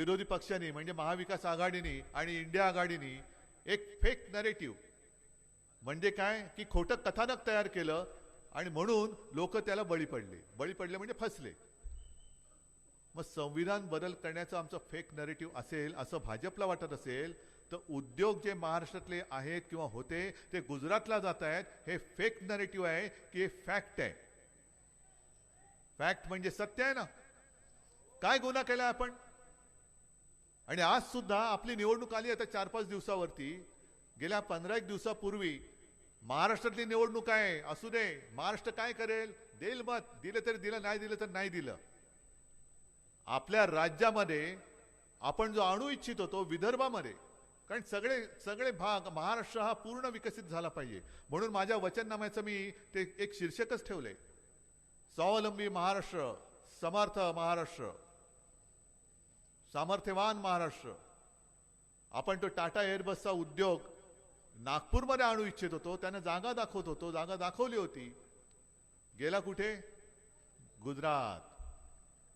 विरोधी पक्षांनी म्हणजे महाविकास आघाडीने आणि इंडिया आघाडीनी एक फेक नरेटिव्ह म्हणजे काय? की खोटं कथानक तयार केलं आणि म्हणून लोक त्याला बळी पडले. बळी पडले म्हणजे फसले. मग संविधान बदल करण्याचं आमचं फेक नरेटिव्ह असेल असं भाजपला वाटत असेल तर उद्योग जे महाराष्ट्रातले आहेत किंवा होते ते गुजरातला जात आहेत हे फेक नरेटिव्ह आहे की हे फॅक्ट आहे. फॅक्ट म्हणजे सत्य आहे ना? काय गुन्हा केला आपण? आणि आज सुद्धा आपली निवडणूक आली आता चार पाच दिवसावरती. गेल्या पंधरा एक दिवसापूर्वी महाराष्ट्रातली निवडणूक आहे असू दे महाराष्ट्र काय करेल देईल मत दिलं तरी दिलं नाही दिलं तर नाही दिलं. आपल्या राज्यामध्ये आपण जो आणू इच्छित होतो विदर्भामध्ये कारण सगळे सगळे भाग महाराष्ट्र हा पूर्ण विकसित झाला पाहिजे. म्हणून माझ्या वचननाम्याचं मी ते एक शीर्षकच ठेवलंय. स्वावलंबी महाराष्ट्र समर्थ महाराष्ट्र. सामर्थ्यवान महाराष्ट्र. आपण तो टाटा एअरबसचा उद्योग नागपूरमध्ये आणू इच्छित होतो त्यानं जागा दाखवत होतो जागा दाखवली होती. गेला कुठे? गुजरात.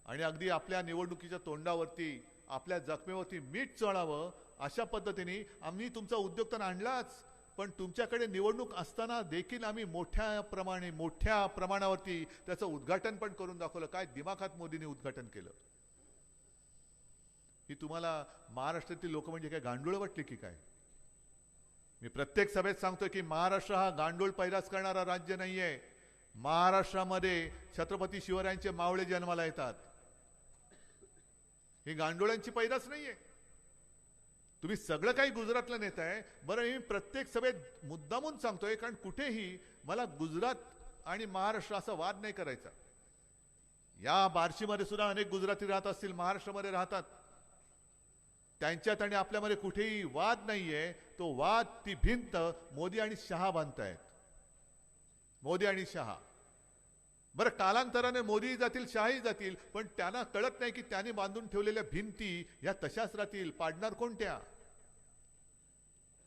आणि अगदी आपल्या निवडणुकीच्या तोंडावरती आपल्या जखमेवरती मीठ चढावं अशा पद्धतीने आम्ही तुमचा उद्योग तर आणलाच पण तुमच्याकडे निवडणूक असताना देखील आम्ही मोठ्या प्रमाणे मोठ्या प्रमाणावरती त्याचं उद्घाटन पण करून दाखवलं. काय दिमाखात मोदींनी उद्घाटन केलं. ही तुम्हाला महाराष्ट्रातील लोक म्हणजे काय गांडूळ वाटली की काय? मी प्रत्येक सभेत सांगतोय की महाराष्ट्र हा गांडूळ पैदास करणारा राज्य नाहीये. महाराष्ट्रामध्ये छत्रपती शिवरायांचे मावळे जन्माला येतात. ही गांडोळ्यांची पैदास नाहीये. तुम्ही सगळं काही गुजरातला नेताय बरं मी प्रत्येक सभेत मुद्दामून सांगतोय कारण कुठेही मला गुजरात आणि महाराष्ट्र असा वाद नाही करायचा. या बार्शीमध्ये सुद्धा अनेक गुजराती राहत असतील महाराष्ट्रामध्ये राहतात. त्यांच्यात आणि आपल्यामध्ये कुठेही वाद नाहीये. तो वाद ती भिंत मोदी आणि शहा बांधतायत. मोदी आणि शहा. बरं कालांतराने मोदी जातील शहाही जातील पण त्यांना कळत नाही की त्यांनी बांधून ठेवलेल्या भिंती या तशाच राहतील पाडणार कोणत्या?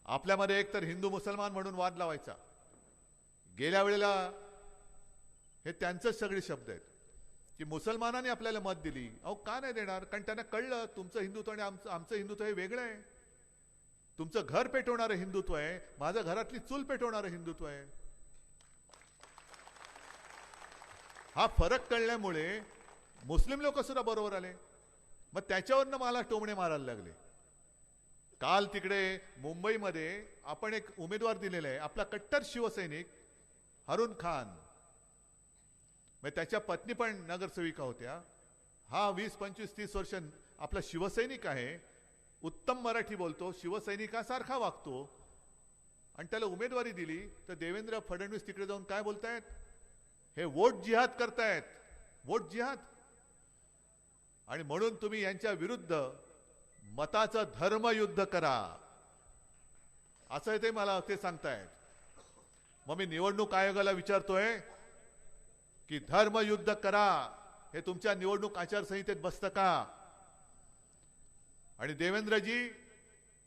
आपल्यामध्ये एक तर हिंदू मुसलमान म्हणून वाद लावायचा. गेल्या वेळेला हे त्यांचेच सगळे शब्द आहेत. की मुसलमानांनी आपल्याला मत दिली. अहो का नाही देणार? कारण त्यांना कळलं तुमचं हिंदुत्व आणि आमचं आमचं हिंदुत्व हे वेगळं आहे. तुमचं घर पेटवणारं हिंदुत्व आहे. माझं घरातली चूल पेटवणारं हिंदुत्व आहे. हा फरक कळल्यामुळे मुस्लिम लोक सुद्धा बरोबर आले. मग त्याच्यावरनं मला टोमणे मारायला लागले. काल तिकडे मुंबईमध्ये आपण एक उमेदवार दिलेला आहे. आपला कट्टर शिवसैनिक हरुण खान. मग त्याच्या पत्नी पण नगरसेविका होत्या. हा वीस पंचवीस तीस वर्ष आपला शिवसैनिक आहे. उत्तम मराठी बोलतो शिवसैनिकासारखा वागतो. आणि त्याला उमेदवारी दिली. तर देवेंद्र फडणवीस तिकडे जाऊन काय बोलतायत? हे वोट जिहाद करतायत. वोट जिहाद. आणि म्हणून तुम्ही यांच्या विरुद्ध मताचं धर्मयुद्ध करा. असं ते मला ते सांगतायत. मग मी निवडणूक आयोगाला विचारतोय. की धर्मयुद्ध करा. हे तुमच्या निवडणूक आचारसंहितेत बसतं का? आणि देवेंद्रजी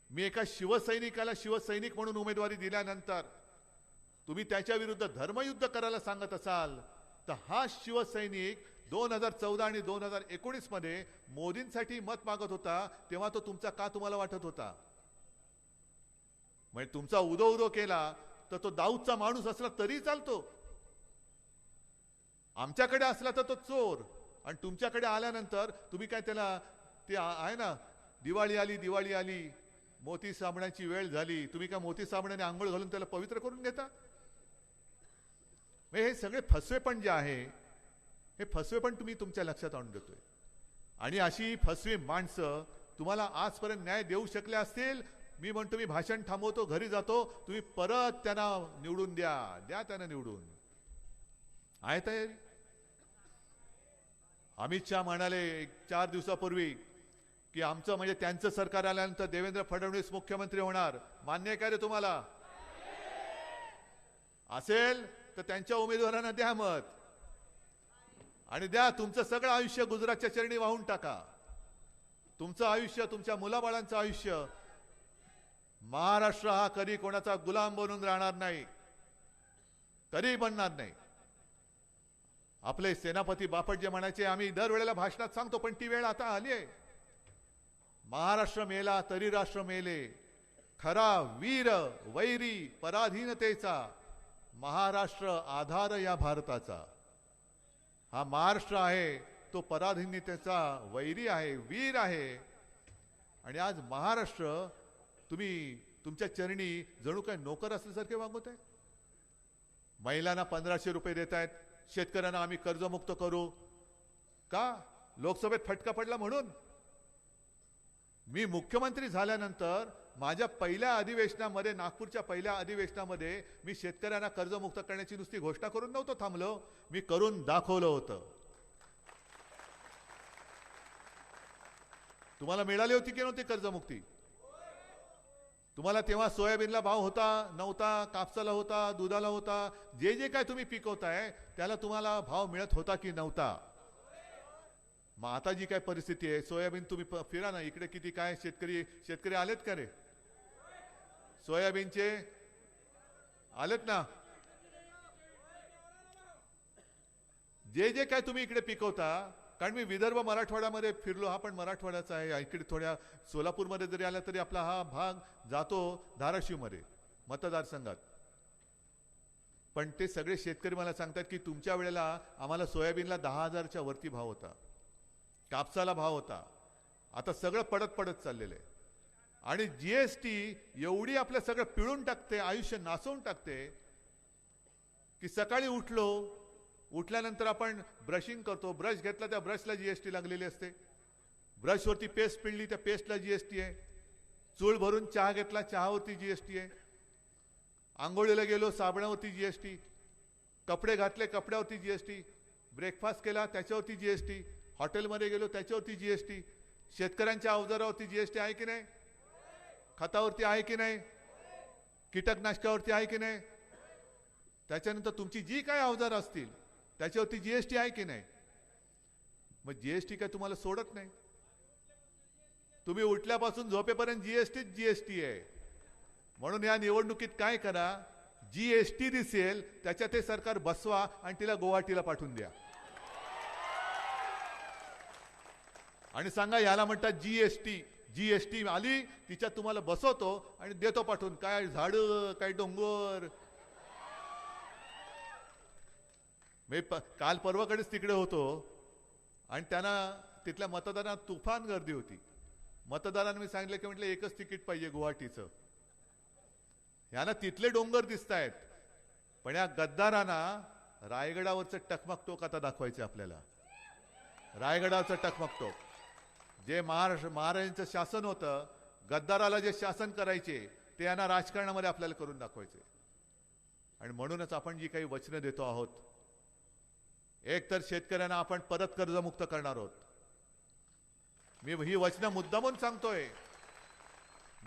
मी एका शिवसैनिकाला शिवसैनिक म्हणून उमेदवारी दिल्यानंतर तुम्ही त्याच्या विरुद्ध धर्मयुद्ध करायला सांगत असाल तर हा शिवसैनिक दोन हजार चौदा आणि दोन हजार एकोणीसमध्ये मोदींसाठी मत मागत होता तेव्हा तो तुमचा का तुम्हाला वाटत होता? म्हणजे तुमचा उदो उदो केला तर तो दाऊदचा माणूस असला तरी चालतो. आमच्याकडे असला तर तो चोर. आणि तुमच्याकडे आल्यानंतर तुम्ही काय त्याला ते आहे ना दिवाळी आली दिवाळी आली मोती साबणाची वेळ झाली तुम्ही काय मोती साबणाने आंघोळ घालून त्याला पवित्र करून घेता? हे सगळे फसवेपण जे आहे हे फसवेपण तुम्ही तुमच्या लक्षात आणून देतोय. आणि अशी फसवी माणसं तुम्हाला आजपर्यंत न्याय देऊ शकले असतील. मी म्हणतो मी भाषण थांबवतो घरी जातो तुम्ही परत त्यांना निवडून द्या. द्या त्यांना निवडून. आहे तयारी? अमित शहा म्हणाले एक चार दिवसापूर्वी की आमचं म्हणजे त्यांचं सरकार आल्यानंतर देवेंद्र फडणवीस मुख्यमंत्री होणार. मान्य आहे का रे तुम्हाला? असेल तर त्यांच्या उमेदवारांना द्या मत. आणि द्या तुमचं सगळं आयुष्य गुजरातच्या चरणी वाहून टाका. तुमचं आयुष्य तुमच्या मुलाबाळांचं आयुष्य महाराष्ट्र हा कधी कोणाचा गुलाम बनून राहणार नाही कधी बनणार नाही. आपले सेनापती बापट जे म्हणायचे आम्ही दरवेळेला भाषणात सांगतो पण ती वेळ आता आली आहे. महाराष्ट्र मेला तरी राष्ट्र मेले. खरा वीर वैरी पराधीनतेचा. महाराष्ट्र आधार या भारताचा. हा महाराष्ट्र आहे तो पराधीनतेचा वैरी आहे वीर आहे. आणि आज महाराष्ट्र तुम्ही तुमच्या चरणी जणू काय नोकर असल्यासारखे वागवत आहे महिलांना पंधराशे रुपये देत आहेत शेतकऱ्यांना आम्ही कर्जमुक्त करू. का? लोकसभेत फटका पडला म्हणून. मी मुख्यमंत्री झाल्यानंतर माझ्या पहिल्या अधिवेशनामध्ये नागपूरच्या पहिल्या अधिवेशनामध्ये मी शेतकऱ्यांना कर्जमुक्त करण्याची नुसती घोषणा करून नव्हतं थांबलो. मी करून दाखवलं होतं. तुम्हाला मिळाली होती की नव्हती कर्जमुक्ती? तुम्हाला तेव्हा सोयाबीनला भाव होता नव्हता कापसाला होता दुधाला होता जे जे काय तुम्ही पिकवताय त्याला तुम्हाला भाव मिळत होता की नव्हता? मग आता जी काय परिस्थिती आहे सोयाबीन तुम्ही फिरा ना इकडे किती काय शेतकरी शेतकरी आलेत का रे? सोयाबीनचे आलेत ना? जे जे काय तुम्ही इकडे पिकवता कारण मी विदर्भ मराठवाड्यामध्ये फिरलो हा पण मराठवाड्याचा आहे. इकडे थोड्या सोलापूरमध्ये जरी आला तरी आपला हा भाग जातो धाराशिवमध्ये मतदारसंघात. पण ते सगळे शेतकरी मला सांगतात की तुमच्या वेळेला आम्हाला सोयाबीनला दहा हजारच्या वरती भाव होता. कापसाला भाव होता. आता सगळं पडत पडत चाललेलं आहे. आणि जीएसटी एवढी आपलं सगळं पिळून टाकते आयुष्य नासवून टाकते की सकाळी उठलो उठल्यानंतर आपण ब्रशिंग करतो. ब्रश घेतला त्या ब्रशला जीएसटी लागलेली असते. ब्रशवरती पेस्ट पिळली त्या पेस्टला जीएसटी आहे. चूळ भरून चहा घेतला चहावरती जीएसटी आहे. आंघोळीला गेलो साबणावरती जीएसटी कपडे घातले कपड्यावरती जीएसटी ब्रेकफास्ट केला त्याच्यावरती जीएसटी हॉटेलमध्ये गेलो त्याच्यावरती जीएसटी शेतकऱ्यांच्या अवजारावरती जीएसटी आहे की नाही? खतावरती आहे की नाही? कीटकनाशकावरती आहे की नाही? त्याच्यानंतर तुमची जी काय अवजारं असतील त्याच्यावरती जीएसटी आहे की नाही? मग जीएसटी काय तुम्हाला सोडत नाही? तुम्ही उठल्यापासून झोपेपर्यंत जीएसटीच जीएसटी आहे. म्हणून या निवडणुकीत काय करा? जीएसटी दिसेल त्याच्यात ते सरकार बसवा आणि तिला गुवाहाटीला पाठवून द्या. आणि सांगा याला म्हणतात जीएसटी जीएसटी आली तिच्यात तुम्हाला बसवतो आणि देतो पाठवून. काय झाड काय डोंगर मी प- काल परवाकडेच तिकडे होतो आणि त्यांना तिथल्या मतदारांना तुफान गर्दी होती. मतदारांना मी सांगितलं की म्हटलं एकच तिकीट पाहिजे गुवाहाटीचं. यांना तिथले डोंगर दिसत आहेत पण या गद्दारांना रायगडावरचं टकमक टोक आता दाखवायचं आपल्याला. रायगडावरचं टकमक टोक जे महाराष्ट्र महाराजांचं शासन होतं गद्दाराला जे शासन करायचे ते यांना राजकारणामध्ये आपल्याला करून दाखवायचे. आणि म्हणूनच आपण जी काही वचनं देतो आहोत एक तर शेतकऱ्यांना आपण परत कर्जमुक्त करणार आहोत. मी ही वचनं मुद्दामून सांगतोय.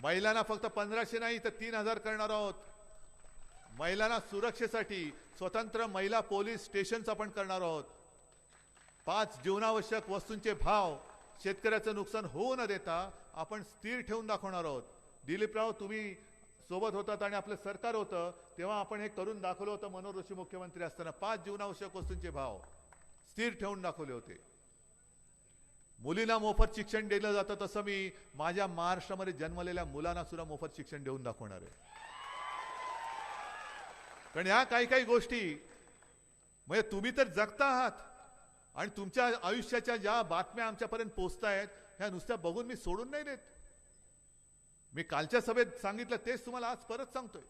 महिलांना फक्त पंधराशे नाही तर तीन हजार करणार आहोत. महिलांना सुरक्षेसाठी स्वतंत्र महिला पोलीस स्टेशन्स आपण करणार आहोत. पाच जीवनावश्यक वस्तूंचे भाव शेतकऱ्याचं नुकसान होऊ न देता आपण स्थिर ठेवून दाखवणार आहोत. दिलीपराव तुम्ही सोबत होतात आणि आपलं सरकार होतं तेव्हा आपण हे करून दाखवलं होतं मनोहर मुख्यमंत्री असताना. पाच जीवनावश्यक वस्तूंचे भाव स्थिर ठेवून दाखवले होते. मुलींना मोफत शिक्षण दिलं जातं तसं मी माझ्या महाराष्ट्रामध्ये जन्मलेल्या मुलांना सुद्धा मोफत शिक्षण देऊन दाखवणार आहे. कारण ह्या काही काही गोष्टी म्हणजे तुम्ही तर जगता आहात आणि तुमच्या आयुष्याच्या ज्या बातम्या आमच्यापर्यंत पोचतायत ह्या नुसत्या बघून मी सोडून नाही देत. मी कालच्या सभेत सांगितलं तेच तुम्हाला आज परत सांगतोय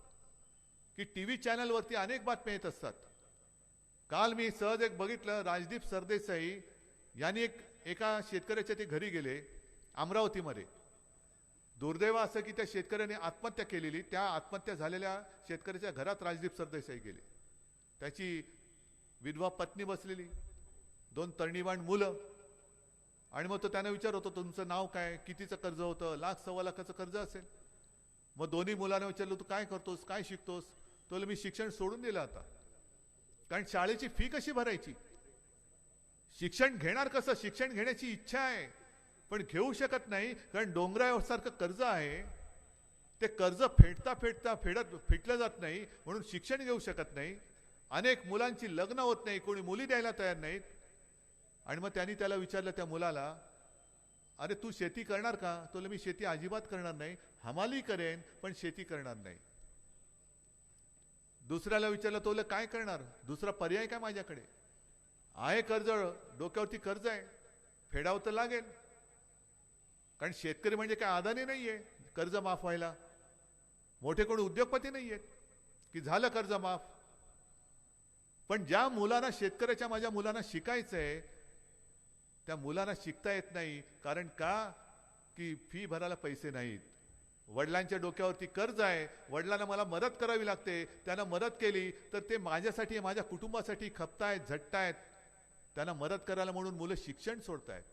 की टीव्ही चॅनलवरती अनेक बातम्या येत असतात. काल मी सहज एक बघितलं राजदीप सरदेसाई यांनी एक एका शेतकऱ्याच्या ते घरी गेले अमरावतीमध्ये. दुर्दैव असं की त्या शेतकऱ्याने आत्महत्या केलेली त्या आत्महत्या झालेल्या शेतकऱ्याच्या घरात राजदीप सरदेसाई गेले. त्याची विधवा पत्नी बसलेली दोन तरणीवाण मुलं आणि मग तो त्यांना विचार होतो तुमचं नाव काय? कितीचं कर्ज होतं? लाख सव्वा लाखाचं कर्ज असेल. मग दोन्ही मुलांना विचारलं तू काय करतोस? काय शिकतोस? तो मी शिक्षण सोडून दिलं आता. कारण शाळेची फी कशी भरायची? शिक्षण घेणार कसं? शिक्षण घेण्याची इच्छा आहे पण घेऊ शकत नाही कारण डोंगरासारखं कर्ज आहे. ते कर्ज फेडता फेडता फेडत फेटलं जात नाही म्हणून शिक्षण घेऊ शकत नाही. अनेक मुलांची लग्न होत नाही कोणी मुली द्यायला तयार नाहीत. आणि मग त्यांनी त्याला विचारलं त्या मुलाला अरे तू शेती करणार का? तो मी शेती अजिबात करणार नाही हमाली करेन पण शेती करणार नाही. दुसऱ्याला विचारलं तो काय करणार? दुसरा पर्याय काय माझ्याकडे? आहे कर्ज डोक्यावरती कर्ज आहे फेडावं तर लागेल. कारण शेतकरी म्हणजे काय आदानी नाहीये कर्ज माफ व्हायला. मोठे कोणी उद्योगपती नाही आहेत की झालं कर्ज माफ. पण ज्या मुलांना शेतकऱ्याच्या माझ्या मुलांना शिकायचं आहे त्या मुलांना शिकता येत नाही. कारण का? की फी भरायला पैसे नाहीत. वडिलांच्या डोक्यावरती कर्ज आहे. वडिलांना मला मदत करावी लागते. त्यांना मदत केली तर ते माझ्यासाठी माझ्या कुटुंबासाठी खपतायत झटतायत. त्यांना मदत करायला म्हणून मुलं शिक्षण सोडतायत.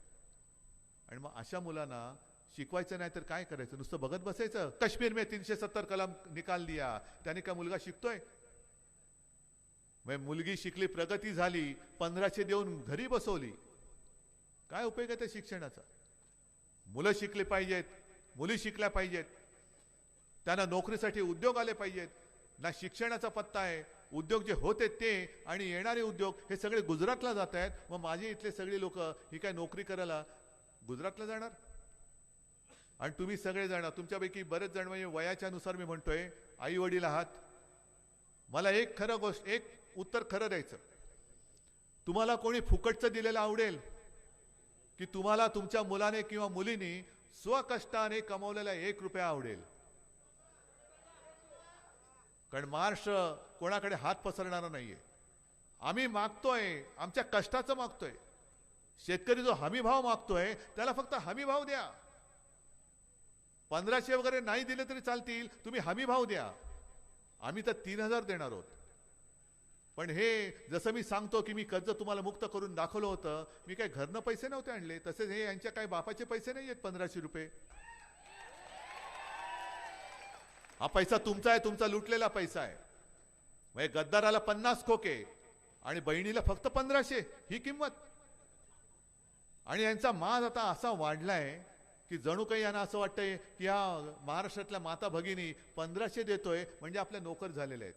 आणि मग अशा मुलांना शिकवायचं नाही तर काय करायचं? नुसतं बघत बसायचं. काश्मीर में तीनशे सत्तर कलम निकाल दिया. त्याने का मुलगा शिकतोय? मग मुलगी शिकली प्रगती झाली. पंधराशे देऊन घरी बसवली. काय उपयोग आहे त्या शिक्षणाचा? मुलं शिकली पाहिजेत मुली शिकल्या पाहिजेत. त्यांना नोकरीसाठी उद्योग आले पाहिजेत. ना शिक्षणाचा पत्ता आहे. उद्योग जे होते ते आणि येणारे उद्योग हे सगळे गुजरातला जात आहेत. मग माझे इथले सगळे लोक ही काय नोकरी करायला गुजरातला जाणार? आणि तुम्ही सगळे जाणार तुमच्यापैकी बरेच जण म्हणजे वयाच्या नुसार मी म्हणतोय आई वडील आहात. मला एक खरं गोष्ट एक उत्तर खरं द्यायचं. तुम्हाला कोणी फुकटचं दिलेलं आवडेल? की तुम्हाला तुमच्या मुलाने किंवा मुलीने स्वकष्टाने कमवलेला एक रुपया आवडेल. कारण महाराष्ट्र कोणाकडे हात पसरणार नाहीये. आम्ही मागतोय आमच्या कष्टाचं मागतोय. शेतकरी जो हमी भाव मागतोय त्याला फक्त हमी भाव द्या. पंधराशे वगैरे नाही दिले तरी चालतील तुम्ही हमी भाव द्या. आम्ही तर तीन हजार देणार आहोत. पण हे जसं मी सांगतो की मी कर्ज तुम्हाला मुक्त करून दाखवलं होतं मी काय घरनं पैसे नव्हते आणले. तसेच हे यांच्या काय बापाचे पैसे नाही आहेत पंधराशे रुपये? हा पैसा तुमचा आहे तुमचा लुटलेला पैसा आहे. म्हणजे गद्दाराला पन्नास खोके आणि बहिणीला फक्त पंधराशे ही किंमत. आणि यांचा माज आता असा वाढलाय की जणू काही यांना असं वाटतंय की या महाराष्ट्रातल्या माता भगिनी पंधराशे देतोय म्हणजे आपल्या नोकर झालेले आहेत.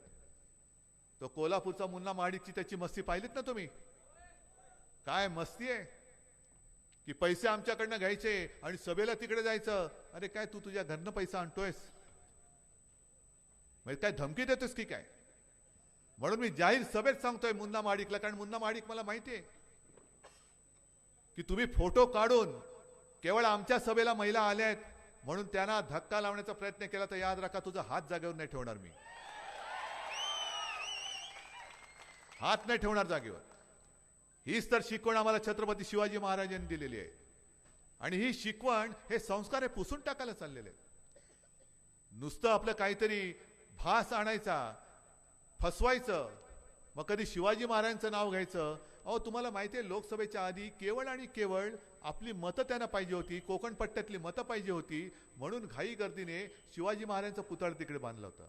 तो कोल्हापूरचा मुन्ना महाडीची त्याची मस्ती पाहिलीत ना तुम्ही? काय मस्ती आहे? की पैसे आमच्याकडनं घ्यायचे आणि सभेला तिकडे जायचं. अरे काय तू तुझ्या घरनं पैसा आणतोयस? म्हणजे काय धमकी देतोस की काय? म्हणून मी जाहीर सभेत सांगतोय मुन्ना माडिकला कारण मुन्ना माडिक मला माहिती आहे. की तुम्ही फोटो काढून केवळ आमच्या सभेला महिला आल्या आहेत म्हणून त्यांना धक्का लावण्याचा प्रयत्न केला तर याद राखा तुझा हात जागेवर नाही ठेवणार मी. हात नाही ठेवणार जागेवर. हीच तर शिकवण आम्हाला छत्रपती शिवाजी महाराजांनी दिलेली आहे. आणि ही शिकवण हे संस्कार हे पुसून टाकायला चाललेले आहेत. नुसतं आपलं काहीतरी भास आणायचा फसवायचं मग कधी शिवाजी महाराजांचं नाव घ्यायचं अहो तुम्हाला माहिती आहे लोकसभेच्या आधी केवळ आणि केवळ आपली मतं त्यांना पाहिजे होती कोकण पट्ट्यातली मतं पाहिजे होती म्हणून घाई गर्दीने शिवाजी महाराजांचं पुतळ तिकडे बांधलं होतं.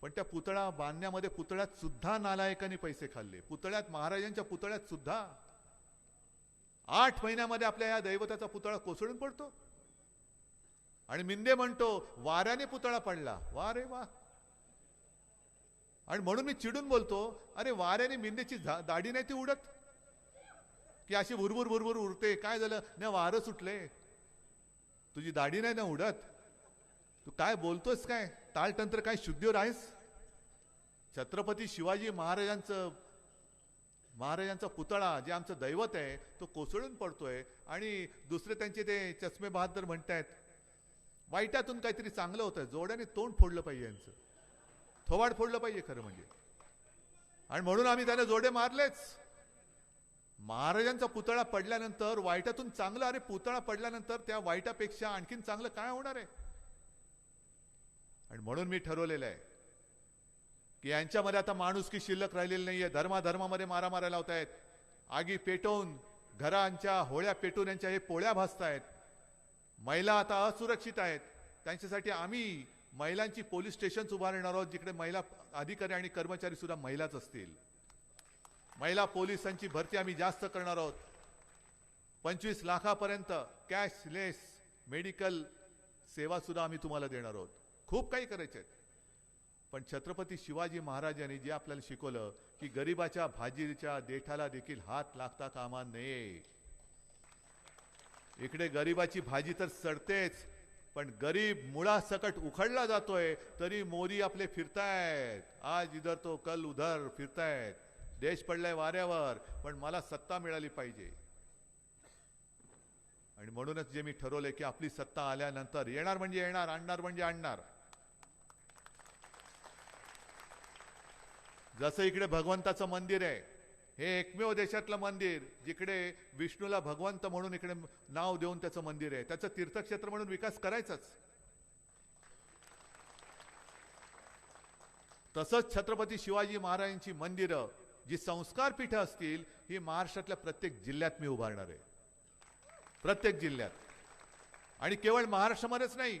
पण त्या पुतळा बांधण्यामध्ये पुतळ्यात सुद्धा नालायकांनी पैसे खाल्ले. पुतळ्यात महाराजांच्या पुतळ्यात सुद्धा आठ महिन्यामध्ये आपल्या या दैवताचा पुतळा कोसळून पडतो. आणि मिंदे म्हणतो वाऱ्याने पुतळा पडला. वा रे वा. आणि म्हणून मी चिडून बोलतो अरे वाऱ्याने मिंदेची झा- दाढी नाही ती उडत? की अशी भुरभुर भुरभुर उरते काय झालं? नाही वारं सुटले. तुझी दाढी नाही ना उडत. तू काय बोलतोस काय? तालतंत्र काय शुद्धीवर आहेस? छत्रपती शिवाजी महाराजांचं महाराजांचा पुतळा जे आमचं दैवत आहे तो कोसळून पडतोय. आणि दुसरे त्यांचे ते चष्मे बहादर म्हणतायत वाईटातून काहीतरी चांगलं होतं जोड्याने तोंड फोडलं पाहिजे यांचं. थोवाड फोडलं पाहिजे खरं म्हणजे. आणि म्हणून आम्ही त्याला जोडे मारलेच. महाराजांचा पुतळा पडल्यानंतर वाईटातून चांगलं अरे पुतळा पडल्यानंतर त्या वाईटापेक्षा आणखीन चांगलं काय होणार आहे? आणि म्हणून मी ठरवलेलं आहे की यांच्यामध्ये आता माणुसकी शिल्लक राहिलेली नाहीये. धर्माधर्मामध्ये मारा मारायला लावत आहेत आगी पेटवून घरांच्या होळ्या पेटून यांच्या हे पोळ्या भासतायत महिला आता असुरक्षित आहेत. त्यांच्यासाठी आम्ही महिलांची पोलीस स्टेशन्स उभारणार आहोत जिकडे महिला अधिकारी आणि कर्मचारी सुद्धा महिलाच असतील. महिला पोलिसांची भरती आम्ही जास्त करणार आहोत. पंचवीस लाखापर्यंत कॅशलेस मेडिकल सेवा सुद्धा आम्ही तुम्हाला देणार आहोत. खूप काही करायचे पण छत्रपती शिवाजी महाराजांनी जे आपल्याला शिकवलं की गरिबाच्या भाजीच्या देठाला देखील हात लागता कामा नये. इकडे गरिबाची भाजी तर सडतेच पण गरीब मुळासकट उखडला जातोय तरी मोदी आपले फिरतायत. आज इधर तो कल उधर फिरतायत. देश पडलाय वाऱ्यावर पण मला सत्ता मिळाली पाहिजे. आणि म्हणूनच जे मी ठरवलंय की आपली सत्ता आल्यानंतर येणार म्हणजे येणार आणणार म्हणजे आणणार. जसं इकडे भगवंताचं मंदिर आहे हे एकमेव देशातलं मंदिर जिकडे विष्णूला भगवंत म्हणून इकडे नाव देऊन त्याचं मंदिर आहे. त्याचं तीर्थक्षेत्र म्हणून विकास करायचाच. तसंच छत्रपती शिवाजी महाराजांची मंदिरं जी संस्कार पीठं असतील ही महाराष्ट्रातल्या प्रत्येक जिल्ह्यात मी उभारणार आहे. प्रत्येक जिल्ह्यात. आणि केवळ महाराष्ट्रामध्येच नाही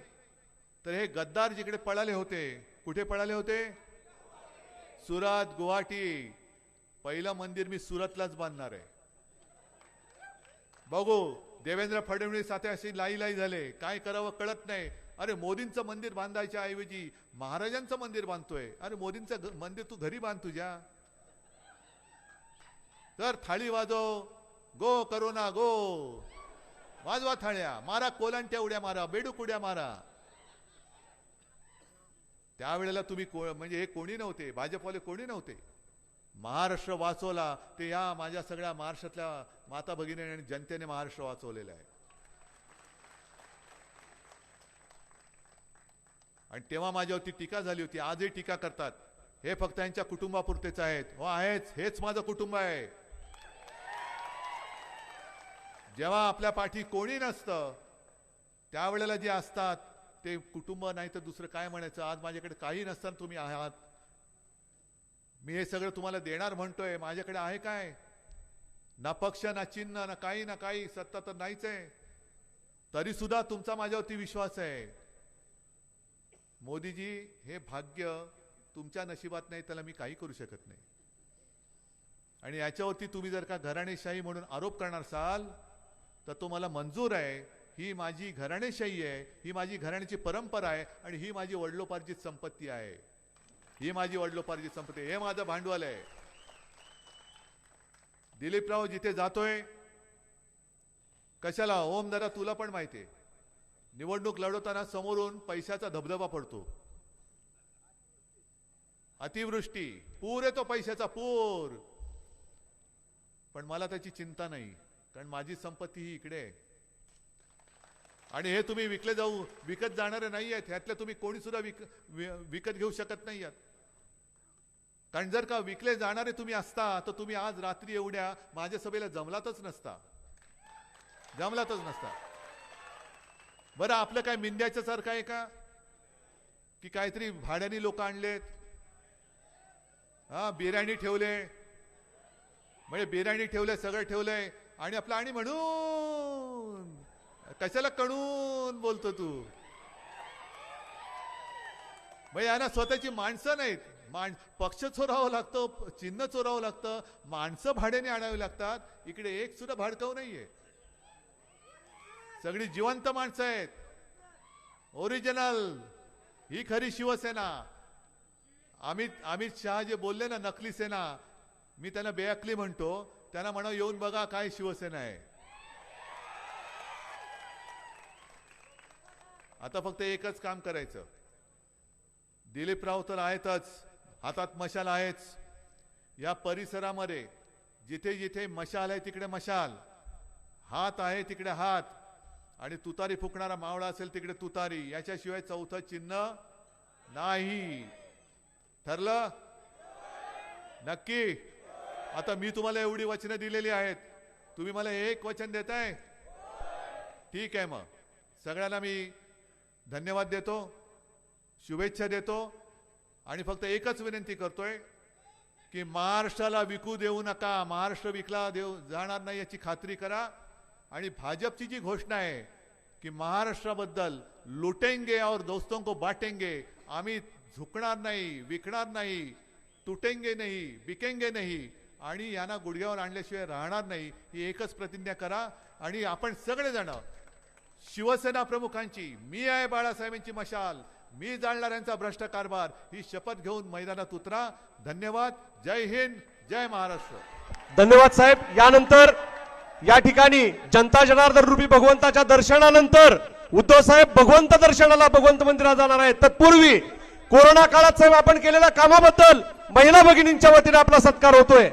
तर हे गद्दार जिकडे पळाले होते कुठे पळाले होते? सुरत गुवाहाटी. पहिलं मंदिर मी सुरतलाच बांधणार आहे. बघू देवेंद्र फडणवीस आता अशी लाई लाई झाले. काय करावं कळत नाही. अरे मोदींचं मंदिर बांधायच्या ऐवजी महाराजांचं मंदिर बांधतोय. अरे मोदींचं मंदिर तू घरी बांध तुझ्या. तर थाळी वाजव. Go corona go. वाजवा थाळ्या. मारा कोलांट्या उड्या मारा बेडूक उड्या मारा. त्यावेळेला तुम्ही को म्हणजे हे कोणी नव्हते भाजपवाले कोणी नव्हते. महाराष्ट्र वाचवला ते या माझ्या सगळ्या महाराष्ट्रातल्या माता भगिनी आणि जनतेने महाराष्ट्र वाचवलेलं आहे. आणि तेव्हा माझ्यावरती टीका झाली होती आजही टीका करतात. हे फक्त यांच्या कुटुंबापुरतेच आहेत. हो आहेच. हेच माझं कुटुंब आहे. जेव्हा आपल्या पाठी कोणी नसतं त्यावेळेला जे असतात ते कुटुंब नाही तर दुसरं काय म्हणायचं? आज माझ्याकडे काही नसताना तुम्ही आहात. मी हे सगळं तुम्हाला देणार म्हणतोय. माझ्याकडे आहे काय? ना पक्ष ना चिन्ह ना काही ना काही. सत्ता तर नाहीच आहे. तरी सुद्धा तुमचा माझ्यावरती विश्वास आहे. मोदीजी हे भाग्य तुमच्या नशिबात नाही त्याला मी काही करू शकत नाही. आणि याच्यावरती तुम्ही जर का घराणेशाही म्हणून आरोप करणार असाल तर तो मला मंजूर आहे. ही माझी घराणेशाही आहे ही माझी घराण्याची परंपरा आहे आणि ही माझी वडलोपार्जित संपत्ती आहे. ही माझी वडलोपार्जित संपत्ती हे माझं भांडवल आहे. दिलीपराव जिथे जातोय कशाला? ओम दादा तुला पण माहिती आहे. निवडणूक लढवताना समोरून पैशाचा धबधबा पडतो. अतिवृष्टी. पूर येतो पैशाचा पूर. पण मला त्याची चिंता नाही कारण माझी संपत्ती ही इकडे आहे. आणि हे तुम्ही विकले जाऊ विकत जाणारे नाही आहेत. ह्यातल्या तुम्ही कोणी सुद्धा विक विकत घेऊ शकत नाही आहात. कारण जर का विकले जाणारे तुम्ही असता तर तुम्ही आज रात्री एवढ्या माझ्या सभेला जमलातच नसता. जमलातच नसता. बरं आपलं काय मिंद्याच्या सारखं आहे का? की काहीतरी भाड्याने लोक आणलेत? हा बिर्याणी ठेवले. म्हणजे बिर्याणी ठेवले सगळं ठेवलंय. आणि आपलं आणि म्हणून कशाला कणून बोलतो तू? मग यांना स्वतःची माणसं नाहीत. माण पक्ष चोरावं लागतं चिन्ह चोरावं लागतं माणसं भाड्याने आणावी लागतात. इकडे एक सुद्धा भाडकाव नाहीये. सगळी जिवंत माणसं आहेत. ओरिजिनल ही खरी शिवसेना. अमित अमित शहा जे बोलले ना नकली सेना मी त्यांना बेअकली म्हणतो. त्यांना म्हणा येऊन बघा काय शिवसेना आहे. आता फक्त एकच काम करायचं. दिलीपराव तर आहेतच हातात मशाल आहेच. या परिसरामध्ये जिथे जिथे मशाल आहे तिकडे मशाल हात आहे तिकडे हात आणि तुतारी फुकणारा मावळा असेल तिकडे तुतारी याच्याशिवाय चौथं चिन्ह नाही. ठरलं? नक्की? आता मी तुम्हाला एवढी वचनं दिलेली आहेत. तुम्ही मला एक वचन देताय? ठीक आहे मग. सगळ्यांना मी धन्यवाद देतो शुभेच्छा देतो आणि फक्त एकच विनंती करतोय की महाराष्ट्राला विकू देऊ नका महाराष्ट्र विकला देऊ जाणार नाही याची खात्री करा. आणि भाजपची जी घोषणा आहे की महाराष्ट्राबद्दल लुटेंगे और दोस्तों को बाटेंगे आम्ही झुकणार नाही विकणार नाही तुटेंगे नाही बिकेंगे नाही आणि यांना गुडघ्यावर आणल्याशिवाय राहणार नाही ही एकच प्रतिज्ञा करा. आणि आपण सगळेजण शिवसेना प्रमुखांची मी आहे बाळासाहेबांची मशाल मी जाणणाऱ्यांचा भ्रष्ट कारभार ही शपथ घेऊन मैदानात उतरा. धन्यवाद. जय हिंद जय महाराष्ट्र. धन्यवाद साहेब. यानंतर या ठिकाणी जनता जनार्दन रूपी भगवंताच्या दर्शनानंतर उद्धव साहेब भगवंत दर्शनाला भगवंत मंदिरात जाणार आहेत. तत्पूर्वी कोरोना काळात साहेब आपण केलेल्या कामाबद्दल महिला भगिनींच्या वतीने आपला सत्कार होतोय.